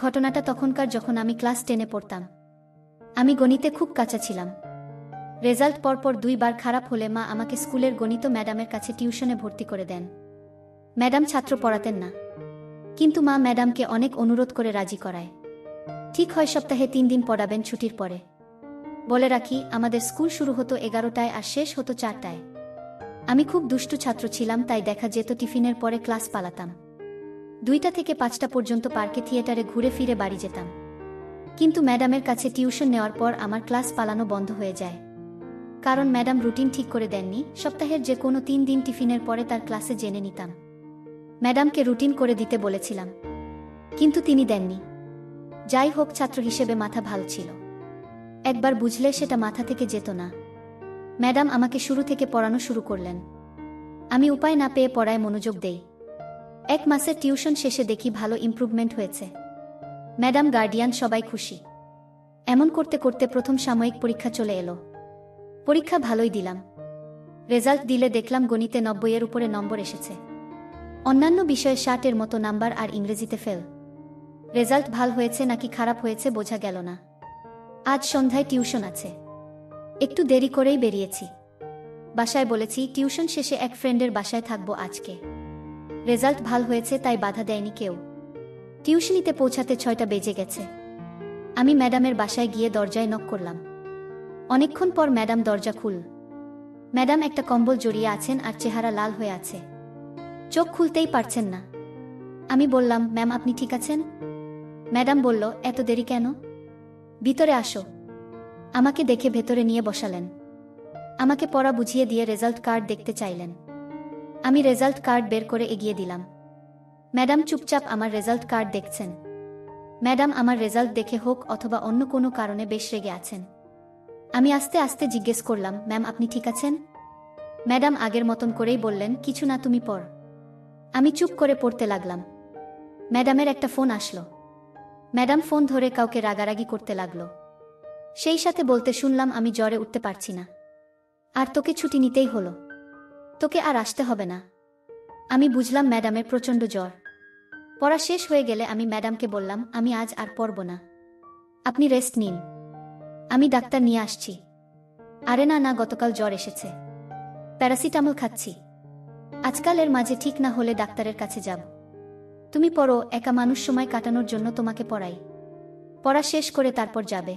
ঘটনাটা তখনকার যখন আমি ক্লাস টেনে পড়তাম। আমি গণিতে খুব কাঁচা ছিলাম। রেজাল্ট পরপর দুইবার খারাপ হলে মা আমাকে স্কুলের গণিত ম্যাডামের কাছে টিউশনে ভর্তি করে দেন। ম্যাডাম ছাত্র পড়াতেন না। কিন্তু মা ম্যাডামকে অনেক অনুরোধ করে রাজি করায়। ঠিক হয় সপ্তাহে তিন দিন পড়াবেন ছুটির পরে। বলে রাখি, আমাদের স্কুল শুরু হতো এগারোটায় আর শেষ হতো চারটায়। আমি খুব দুষ্টু ছাত্র ছিলাম, তাই দেখা যেত টিফিনের পরে ক্লাস পালাতাম। দুইটা থেকে পাঁচটা পর্যন্ত পার্কে থিয়েটারে ঘুরে ফিরে বাড়ি যেতাম। কিন্তু ম্যাডামের কাছে টিউশন নেওয়ার পর আমার ক্লাস পালানো বন্ধ হয়ে যায়। কারণ ম্যাডাম রুটিন ঠিক করে দেননি, সপ্তাহের যে কোনো তিন দিন টিফিনের পরে তার ক্লাসে জেনে নিতাম। ম্যাডামকে রুটিন করে দিতে বলেছিলাম। কিন্তু তিনি দেননি। যাই হোক, ছাত্র হিসেবে মাথা ভালো ছিল। একবার বুঝলে সেটা মাথা থেকে যেত না। ম্যাডাম আমাকে শুরু থেকে পড়ানো শুরু করলেন। আমি উপায় না পেয়ে পড়ায় মনোযোগ দেই। এক মাসের টিউশন শেষে দেখি ভালো ইমপ্রুভমেন্ট হয়েছে। ম্যাডাম গার্ডিয়ান সবাই খুশি। এমন করতে করতে প্রথম সাময়িক পরীক্ষা চলে এলো। পরীক্ষা ভালোই দিলাম। রেজাল্ট দিলে দেখলাম গণিতে নব্বইয়ের উপরে নম্বর এসেছে। অন্যান্য বিষয়ে ষাটের মতো নাম্বার আর ইংরেজিতে ফেল রেজাল্ট ভালো হয়েছে নাকি খারাপ হয়েছে বোঝা গেল না। আজ সন্ধ্যায় টিউশন আছে। একটু দেরি করেই বেরিয়েছি। বাসায় বলেছি, টিউশন শেষে এক ফ্রেন্ডের বাসায় থাকব আজকে। রেজাল্ট ভালো হয়েছে, তাই বাধা দেয়নি কেউ। টিউশনিতে পৌঁছাতে ছয়টা বেজে গেছে। আমি ম্যাডামের বাসায় গিয়ে দরজায় নক করলাম। অনেকক্ষণ পর ম্যাডাম দরজা খুল। ম্যাডাম একটা কম্বল জড়িয়ে আছেন আর চেহারা লাল হয়ে আছে। চোখ খুলতেই পারছেন না। আমি বললাম, ম্যাম, আপনি ঠিক আছেন? ম্যাডাম বলল, এত দেরি কেন? ভিতরে আসো। আমাকে দেখে ভেতরে নিয়ে বসালেন। আমাকে পড়া বুঝিয়ে দিয়ে রেজাল্ট কার্ড দেখতে চাইলেন। আমি রেজাল্ট কার্ড বের করে এগিয়ে দিলাম। ম্যাডাম চুপচাপ আমার রেজাল্ট কার্ড দেখছেন। ম্যাডাম আমার রেজাল্ট দেখে হোক অথবা অন্য কোনো কারণে বেশ রেগে আছেন। আমি আস্তে আস্তে জিজ্ঞেস করলাম, ম্যাম, আপনি ঠিক আছেন? ম্যাডাম আগের মতন করেই বললেন, কিছু না, তুমি পড়। আমি চুপ করে পড়তে লাগলাম। ম্যাডামের একটা ফোন আসলো। ম্যাডাম ফোন ধরে কাউকে রাগারাগি করতে লাগল। সেই সাথে বলতে শুনলাম, আমি জ্বরে উঠতে পারছি না। আর তোকে ছুটি নিতেই হলো। তোকে আর আসতে হবে না। আমি বুঝলাম ম্যাডামের প্রচণ্ড জ্বর। পড়া শেষ হয়ে গেলে আমি ম্যাডামকে বললাম, আমি আজ আর পড়ব না। আপনি রেস্ট নিন। আমি ডাক্তার নিয়ে আসছি। আরে না না, গতকাল জ্বর এসেছে। প্যারাসিটামল খাচ্ছি। আজকাল এর মাঝে ঠিক না হলে ডাক্তারের কাছে যাব। তুমি পড়ো, একা মানুষ সময় কাটানোর জন্য তোমাকে পড়াই। পড়া শেষ করে তারপর যাবে।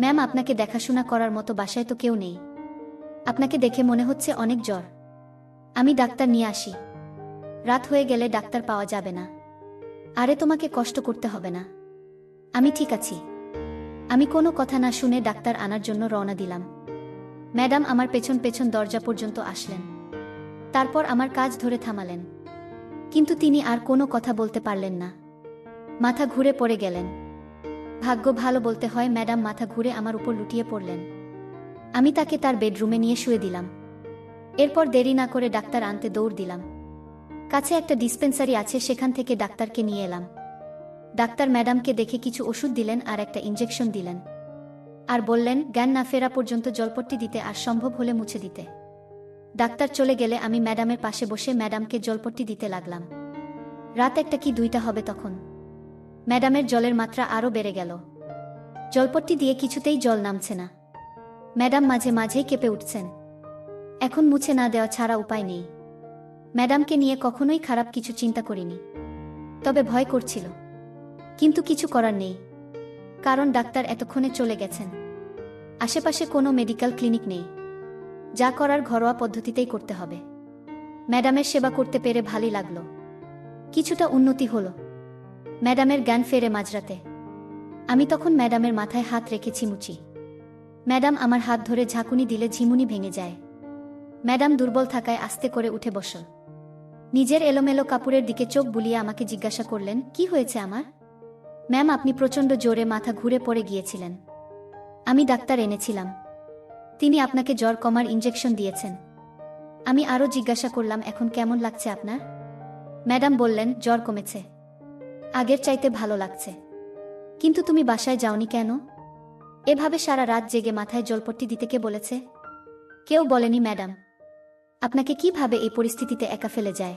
ম্যাম, আপনাকে দেখাশোনা করার মতো বাসায় তো কেউ নেই। আপনাকে দেখে মনে হচ্ছে অনেক জ্বর। আমি ডাক্তার নিয়ে আসি। রাত হয়ে গেলে ডাক্তার পাওয়া যাবে না। আরে তোমাকে কষ্ট করতে হবে না। আমি ঠিক আছি। আমি কোনো কথা না শুনে ডাক্তার আনার জন্য রওনা দিলাম। ম্যাডাম আমার পেছন পেছন দরজা পর্যন্ত আসলেন। তারপর আমার কাজ ধরে থামালেন। কিন্তু তিনি আর কোনো কথা বলতে পারলেন না। মাথা ঘুরে পড়ে গেলেন। ভাগ্য ভালো বলতে হয় ম্যাডাম মাথা ঘুরে আমার উপর লুটিয়ে পড়লেন। আমি তাকে তার বেডরুমে নিয়ে শুয়ে দিলাম। এরপর দেরি না করে ডাক্তার আনতে দৌড় দিলাম। কাছে একটা ডিসপেন্সারি আছে, সেখান থেকে ডাক্তারকে নিয়ে এলাম। ডাক্তার ম্যাডামকে দেখে কিছু ওষুধ দিলেন আর একটা ইঞ্জেকশন দিলেন। আর বললেন, জ্ঞান না ফেরা পর্যন্ত জলপট্টি দিতে আর সম্ভব হলে মুছে দিতে। ডাক্তার চলে গেলে আমি ম্যাডামের পাশে বসে ম্যাডামকে জলপট্টি দিতে লাগলাম। রাত একটা কি দুইটা হবে তখন? ম্যাডামের জলের মাত্রা আরও বেড়ে গেল। জলপট্টি দিয়ে কিছুতেই জল নামছে না। ম্যাডাম মাঝে মাঝেই কেঁপে উঠছেন। এখন মুছে না দেওয়া ছাড়া উপায় নেই। ম্যাডামকে নিয়ে কখনোই খারাপ কিছু চিন্তা করিনি। তবে ভয় করছিল। কিন্তু কিছু করার নেই। কারণ ডাক্তার এতক্ষণে চলে গেছেন। আশেপাশে কোনো মেডিকেল ক্লিনিক নেই। যা করার ঘরোয়া পদ্ধতিতেই করতে হবে। ম্যাডামের সেবা করতে পেরে ভালোই লাগল। কিছুটা উন্নতি হলো। ম্যাডামের জ্ঞান ফেরে মাঝরাতে। আমি তখন ম্যাডামের মাথায় হাত রেখেছি মুচি। ম্যাডাম আমার হাত ধরে ঝাঁকুনি দিলে ঝিমুনি ভেঙে যায়। ম্যাডাম দুর্বল থাকায় আস্তে করে উঠে বসল। নিজের এলোমেলো কাপড়ের দিকে চোখ বুলিয়ে আমাকে জিজ্ঞাসা করলেন, কি হয়েছে আমার? ম্যাম, আপনি প্রচণ্ড জোরে মাথা ঘুরে পড়ে গিয়েছিলেন। আমি ডাক্তার এনেছিলাম। তিনি আপনাকে জ্বর কমার ইঞ্জেকশন দিয়েছেন। আমি আরও জিজ্ঞাসা করলাম, এখন কেমন লাগছে আপনার? ম্যাডাম বললেন, জ্বর কমেছে। আগের চাইতে ভালো লাগছে। কিন্তু তুমি বাসায় যাওনি কেন? এভাবে সারা রাত জেগে মাথায় জলপট্টি দিতে কে বলেছে? কেউ বলেনি, ম্যাডাম। আপনাকে কীভাবে এই পরিস্থিতিতে একা ফেলে যায়?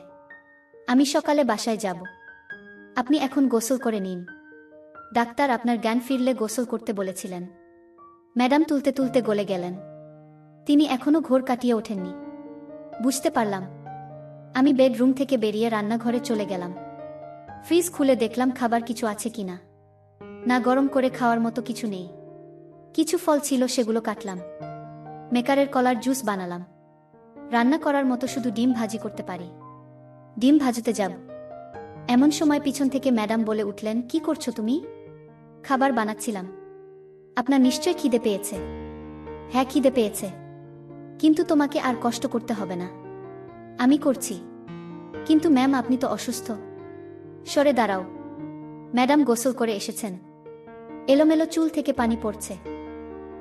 আমি সকালে বাসায় যাব। আপনি এখন গোসল করে নিন। ডাক্তার আপনার জ্ঞান ফিরলে গোসল করতে বলেছিলেন। ম্যাডাম তুলতে তুলতে গলে গেলেন। তিনি এখনও ঘোর কাটিয়ে ওঠেননি। বুঝতে পারলাম। আমি বেডরুম থেকে বেরিয়ে রান্নাঘরে চলে গেলাম। ফ্রিজ খুলে দেখলাম খাবার কিছু আছে কিনা। না গরম করে খাওয়ার মতো কিছু নেই। কিছু ফল ছিল সেগুলো কাটলাম। মেকারের কলার জুস বানালাম। রান্না করার মতো শুধু ডিম ভাজি করতে পারি। ডিম ভাজতে যাব। এমন সময় পিছন থেকে ম্যাডাম বলে উঠলেন, কি করছ তুমি? খাবার বানাচ্ছিলাম। আপনার নিশ্চয় খিদে পেয়েছে। হ্যাঁ খিদে পেয়েছে। কিন্তু তোমাকে আর কষ্ট করতে হবে না। আমি করছি। কিন্তু ম্যাম, আপনি তো অসুস্থ। সরে দাঁড়াও। ম্যাডাম গোসল করে এসেছেন। এলোমেলো চুল থেকে পানি পড়ছে।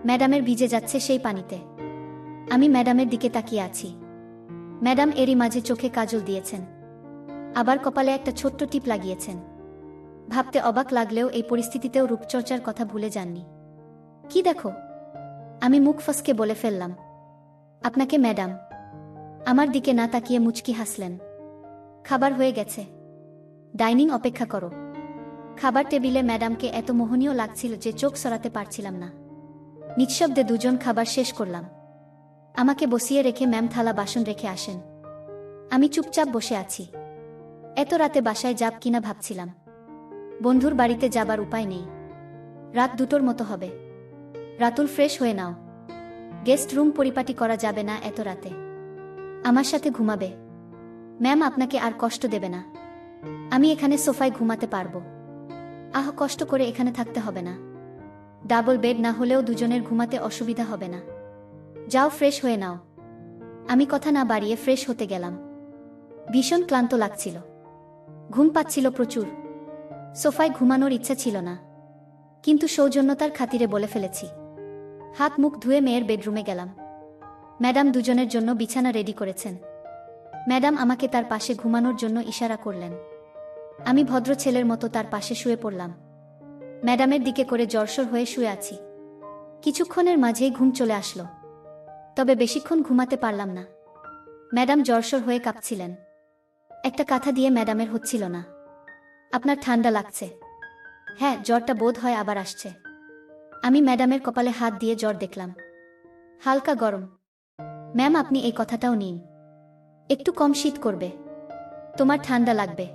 ম্যাডামের ভিজে যাচ্ছে সেই পানিতে। আমি ম্যাডামের দিকে তাকিয়ে আছি। ম্যাডাম এরই মাঝে চোখে কাজল দিয়েছেন। আবার কপালে একটা ছোট্ট টিপ লাগিয়েছেন। ভাবতে অবাক লাগলেও এই পরিস্থিতিতেও রূপচর্চার কথা ভুলে যাননি। কি দেখো? আমি মুখ ফসকে বলে ফেললাম। আপনাকে ম্যাডাম। আমার দিকে না তাকিয়ে মুচকি হাসলেন। খাবার হয়ে গেছে। ডাইনিং অপেক্ষা করো। খাবার টেবিলে ম্যাডামকে এত মোহনীয় লাগছিল যে চোখ সরাতে পারছিলাম না। নিঃশব্দে দুজন খাবার শেষ করলাম। আমাকে বসিয়ে রেখে ম্যাম থালা বাসন রেখে আসেন। আমি চুপচাপ বসে আছি। এত রাতে বাসায় যাব কিনা ভাবছিলাম। বন্ধুর বাড়িতে যাবার উপায় নেই। রাত দুটোর মতো হবে। রাতুল ফ্রেশ হয়ে নাও। গেস্ট রুম পরিপাটি করা যাবে না এত রাতে। আমার সাথে ঘুমাবে। ম্যাম আপনাকে আর কষ্ট দেবে না। আমি এখানে সোফায় ঘুমাতে পারব। আহ, কষ্ট করে এখানে থাকতে হবে না। ডাবল বেড না হলেও দুজনের ঘুমাতে অসুবিধা হবে না। যাও ফ্রেশ হয়ে নাও। আমি কথা না বাড়িয়ে ফ্রেশ হতে গেলাম। ভীষণ ক্লান্ত লাগছিল। ঘুম পাচ্ছিল প্রচুর। সোফায় ঘুমানোর ইচ্ছা ছিল না। কিন্তু সৌজন্যতার খাতিরে বলে ফেলেছি। হাত মুখ ধুয়ে মেয়ের বেডরুমে গেলাম। ম্যাডাম দুজনের জন্য বিছানা রেডি করেছেন। ম্যাডাম আমাকে তার পাশে ঘুমানোর জন্য ইশারা করলেন। আমি ভদ্র ছেলের মতো তার পাশে শুয়ে পড়লাম। ম্যাডামের দিকে করে জরসর হয়ে শুয়ে আছি। কিছুক্ষণের মাঝেই ঘুম চলে আসলো। তবে বেশিক্ষণ ঘুমাতে পারলাম না। ম্যাডাম জরসর হয়ে কাঁপছিলেন। একটা কাঁথা দিয়ে ম্যাডামের হচ্ছিল না। আপনার ঠান্ডা লাগছে। হ্যাঁ জ্বরটা বোধ হয় আবার আসছে। আমি ম্যাডামের কপালে হাত দিয়ে জ্বর দেখলাম। হালকা গরম। ম্যাম, আপনি এই কথাটাও নিন। একটু কম শীত করবে। তোমার ঠান্ডা লাগবে।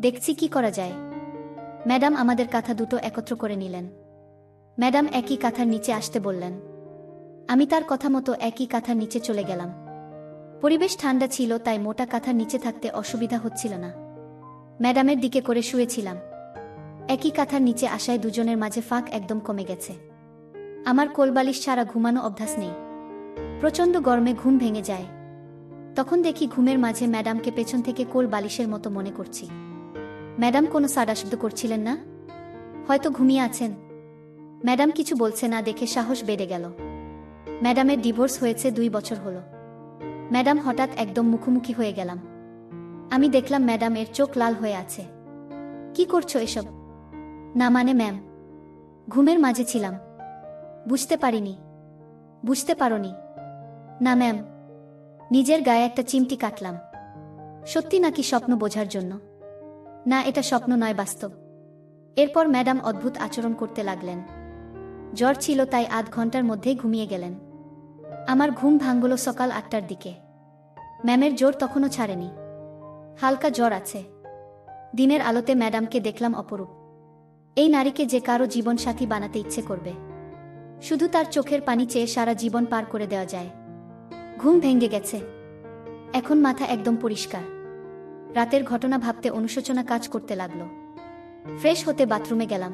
দেখছি কি করা যায়। ম্যাডাম আমাদের কাঁথা দুটো একত্র করে নিলেন। ম্যাডাম একই কাঁথার নিচে আসতে বললেন। আমি তার কথা মতো একই কাঁথার নিচে চলে গেলাম। পরিবেশ ঠান্ডা ছিল, তাই মোটা কাঁথার নিচে থাকতে অসুবিধা হচ্ছিল না। ম্যাডামের দিকে করে শুয়েছিলাম। একই কাঁথার নিচে আসায় দুজনের মাঝে ফাঁক একদম কমে গেছে। আমার কোলবালিশ ছাড়া ঘুমানো অভ্যাস নেই। প্রচণ্ড গরমে ঘুম ভেঙে যায়। তখন দেখি ঘুমের মাঝে ম্যাডামকে পেছন থেকে কোল বালিশের মতো মনে করছি। ম্যাডাম কোনো সাডা শব্দ করছিলেন না? হয়তো ঘুমিয়ে আছেন। ম্যাডাম কিছু বলছে না দেখে সাহস বেড়ে গেল। ম্যাডামের ডিভোর্স হয়েছে দুই বছর হলো। ম্যাডাম হঠাৎ একদম মুখোমুখি হয়ে গেলাম। আমি দেখলাম ম্যাডাম এর চোখ লাল হয়ে আছে। কি করছ এসব? না মানে ম্যাম, ঘুমের মাঝে ছিলাম। বুঝতে পারিনি, বুঝতে পারোনি। না, ম্যাম, নিজের গায়ে একটা চিমটি কাটলাম। সত্যি নাকি স্বপ্ন বোঝার জন্য? না, এটা স্বপ্ন নয়, বাস্তব। এরপর ম্যাডাম অদ্ভুত আচরণ করতে লাগলেন। জ্বর ছিল তাই আধ ঘণ্টার মধ্যেই ঘুমিয়ে গেলেন। আমার ঘুম ভাঙ্গল সকাল আটটার দিকে। ম্যামের জোর তখনও ছাড়েনি। হালকা জ্বর আছে। দিনের আলোতে ম্যাডামকে দেখলাম অপরূপ। এই নারীকে যে কারও জীবনসাথী বানাতে ইচ্ছে করবে। শুধু তার চোখের পানি চেয়ে সারা জীবন পার করে দেওয়া যায়। ঘুম ভেঙে গেছে। এখন মাথা একদম পরিষ্কার। রাতের ঘটনা ভাবতে অনুশোচনা কাজ করতে লাগল। ফ্রেশ হতে বাথরুমে গেলাম।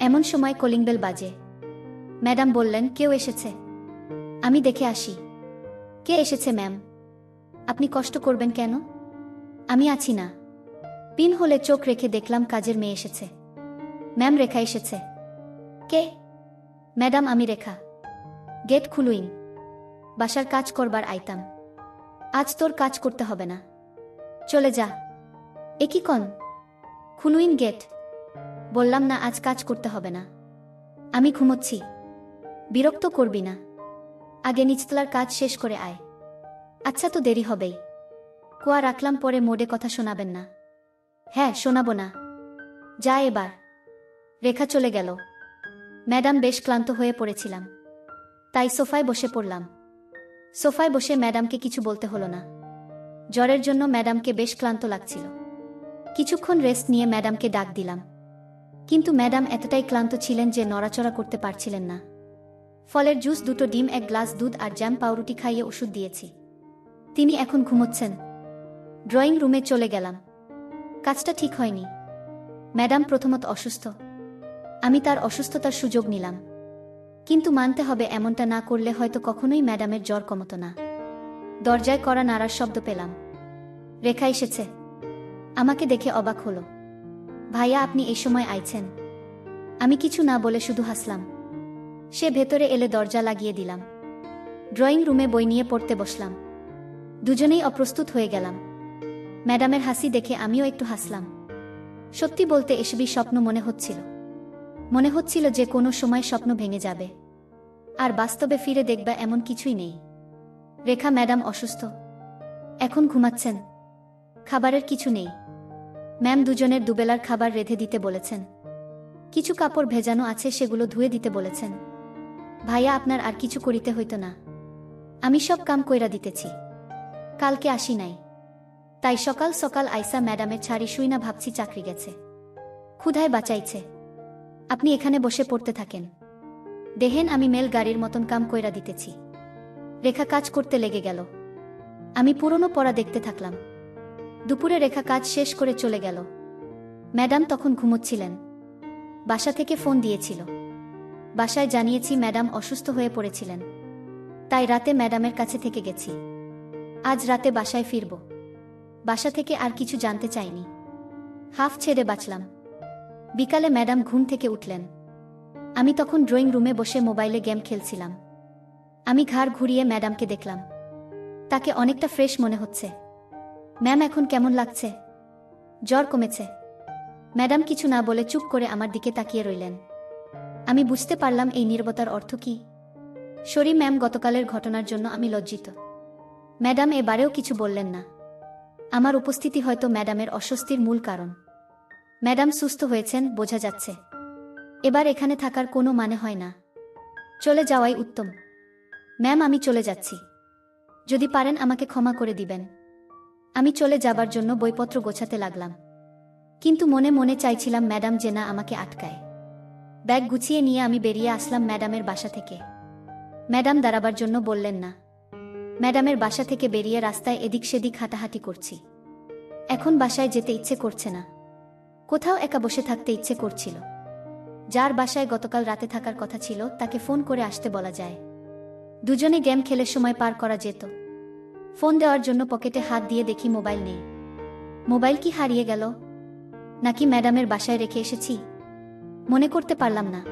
এমন সময় কলিং বেল বাজে। ম্যাডাম বললেন, কেউ এসেছে? আমি দেখে আসি। কে এসেছে, ম্যাম? আপনি কষ্ট করবেন কেন? আমি আছি না। পিন হলে চোখ রেখে দেখলাম কাজের মেয়ে এসেছে। ম্যাম, রেখা এসেছে। কে? ম্যাডাম, আমি রেখা। গেট খুলুইন। বাসার কাজ করবার আইতাম। আজ তোর কাজ করতে হবে না। চলে যা। এ কি কন? খুলুইন গেট। বললাম না, আজ কাজ করতে হবে না। আমি ঘুমোচ্ছি। বিরক্ত করবি না। আগে নিচতলার কাজ শেষ করে আয়। আচ্ছা তো দেরি হবেই। কুয়া রাখলাম পরে মোডে কথা শোনাবেন না। হ্যাঁ শোনাবো না। যা এবার। রেখা চলে গেল। ম্যাডাম বেশ ক্লান্ত হয়ে পড়েছিলাম। তাই সোফায় বসে পড়লাম। সোফায় বসে ম্যাডামকে কিছু বলতে হলো না। জ্বরের জন্য ম্যাডামকে বেশ ক্লান্ত লাগছিল। কিছুক্ষণ রেস্ট নিয়ে ম্যাডামকে ডাক দিলাম। কিন্তু ম্যাডাম এতটাই ক্লান্ত ছিলেন যে নড়াচড়া করতে পারছিলেন না। ফলের জুস, দুটো ডিম, এক গ্লাস দুধ আর জ্যাম পাউরুটি খাইয়ে ওষুধ দিয়েছি। তিনি এখন ঘুমোচ্ছেন। ড্রয়িং রুমে চলে গেলাম। কাজটা ঠিক হয়নি। ম্যাডাম প্রথমত অসুস্থ। আমি তার অসুস্থতার সুযোগ নিলাম। কিন্তু মানতে হবে এমনটা না করলে হয়তো কখনোই ম্যাডামের জ্বর কমতো না। দরজায় করা নাড়ার শব্দ পেলাম। রেখা এসেছে। আমাকে দেখে অবাক হলো। ভাইয়া, আপনি এই সময় আইছেন। আমি কিছু না বলে শুধু হাসলাম। সে ভেতরে এলে দরজা লাগিয়ে দিলাম। ড্রয়িং রুমে বই নিয়ে পড়তে বসলাম। দুজনেই অপ্রস্তুত হয়ে গেলাম। ম্যাডামের হাসি দেখে আমিও একটু হাসলাম। সত্যি বলতে এসবই স্বপ্ন মনে হচ্ছিল। মনে হচ্ছিল যে কোনো সময় স্বপ্ন ভেঙে যাবে। আর বাস্তবে ফিরে দেখবা এমন কিছুই নেই। রেখা ম্যাডাম অসুস্থ। এখন ঘুমাচ্ছেন। খাবারের কিছু নেই। ম্যাম দুজনের দুবেলার খাবার রেঁধে দিতে বলেছেন। কিছু কাপড় ভেজানো আছে সেগুলো ধুয়ে দিতে বলেছেন। ভাইয়া আপনার আর কিছু করিতে হইত না। আমি সব কাম কইরা দিতেছি। কালকে আসি নাই। তাই সকাল সকাল আইসা ম্যাডামের ছাড়ি শুই না ভাবছি চাকরি গেছে। ক্ষুধায় বাঁচাইছে। আপনি এখানে বসে পড়তে থাকেন। দেহেন আমি মেল গাড়ির মতন কাম কইরা দিতেছি। রেখা কাজ করতে লেগে গেল। আমি পুরনো পড়া দেখতে থাকলাম। দুপুরে রেখা কাজ শেষ করে চলে গেল। ম্যাডাম তখন ঘুমোচ্ছিলেন। বাসা থেকে ফোন দিয়েছিল। বাসায় জানিয়েছি ম্যাডাম অসুস্থ হয়ে পড়েছিলেন। তাই রাতে ম্যাডামের কাছে থেকে গেছি। আজ রাতে বাসায় ফিরব। বাসা থেকে আর কিছু জানতে চাইনি। হাফ ছেড়ে বাঁচলাম। বিকালে ম্যাডাম ঘুম থেকে উঠলেন। আমি তখন ড্রয়িং রুমে বসে মোবাইলে গেম খেলছিলাম। আমি ঘাড় ঘুরিয়ে ম্যাডামকে দেখলাম। তাকে অনেকটা ফ্রেশ মনে হচ্ছে। ম্যাম, এখন কেমন লাগছে? জ্বর কমেছে। ম্যাডাম কিছু না বলে চুপ করে আমার দিকে তাকিয়ে রইলেন। আমি বুঝতে পারলাম এই নির্বতার অর্থ কি। শরী ম্যাম গতকালের ঘটনার জন্য আমি লজ্জিত। ম্যাডাম এবারেও কিছু বললেন না। আমার উপস্থিতি হয়তো ম্যাডামের অস্বস্তির মূল কারণ। ম্যাডাম সুস্থ হয়েছেন, বোঝা যাচ্ছে। এবার এখানে থাকার কোনো মানে হয় না। চলে যাওয়াই উত্তম। ম্যাম, আমি চলে যাচ্ছি। যদি পারেন আমাকে ক্ষমা করে দিবেন। আমি চলে যাবার জন্য বইপত্র গোছাতে লাগলাম। কিন্তু মনে মনে চাইছিলাম ম্যাডাম যে না আমাকে আটকায়। ব্যাগ গুছিয়ে নিয়ে আমি বেরিয়ে আসলাম ম্যাডামের বাসা থেকে। ম্যাডাম দাঁড়াবার জন্য বললেন না। ম্যাডামের বাসা থেকে বেরিয়ে রাস্তায় এদিক সেদিক হাঁটাহাঁটি করছি। এখন বাসায় যেতে ইচ্ছে করছে না। কোথাও একা বসে থাকতে ইচ্ছে করছিল। যার বাসায় গতকাল রাতে থাকার কথা ছিল, তাকে ফোন করে আসতে বলা যায়। দুজনে গেম খেলে সময় পার করা যেত। ফোন দেওয়ার জন্য পকেটে হাত দিয়ে দেখি মোবাইল নেই। মোবাইল কি হারিয়ে গেল? নাকি ম্যাডামের বাসায় রেখে এসেছি? মনে করতে পারলাম না।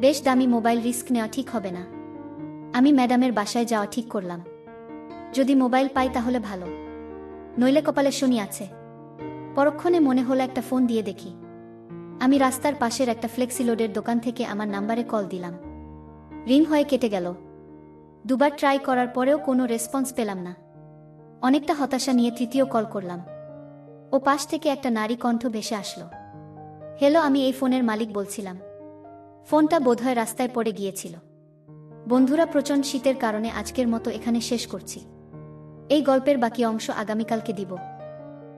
বেশ দামি মোবাইল রিস্ক নেওয়া ঠিক হবে না। আমি ম্যাডামের বাসায় যাওয়া ঠিক করলাম। যদি মোবাইল পাই তাহলে ভালো। নইলে কপালে শনি আছে। পরক্ষণে মনে হলো একটা ফোন দিয়ে দেখি। আমি রাস্তার পাশের একটা ফ্লেক্সিলোডের দোকান থেকে আমার নাম্বারে কল দিলাম। রিং হয়ে কেটে গেল। দুবার ট্রাই করার পরেও কোনো রেসপন্স পেলাম না। অনেকটা হতাশা নিয়ে তৃতীয় কল করলাম। ও পাশ থেকে একটা নারী কণ্ঠ ভেসে আসলো। হ্যালো, আমি এই ফোনের মালিক বলছিলাম। ফোনটা বোধহয় রাস্তায় পড়ে গিয়েছিল। বন্ধুরা, প্রচণ্ড শীতের কারণে আজকের মতো এখানে শেষ করছি। এই গল্পের বাকি অংশ আগামীকালকে দিব।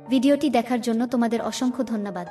ভিডিওটি দেখার জন্য তোমাদের অসংখ্য ধন্যবাদ।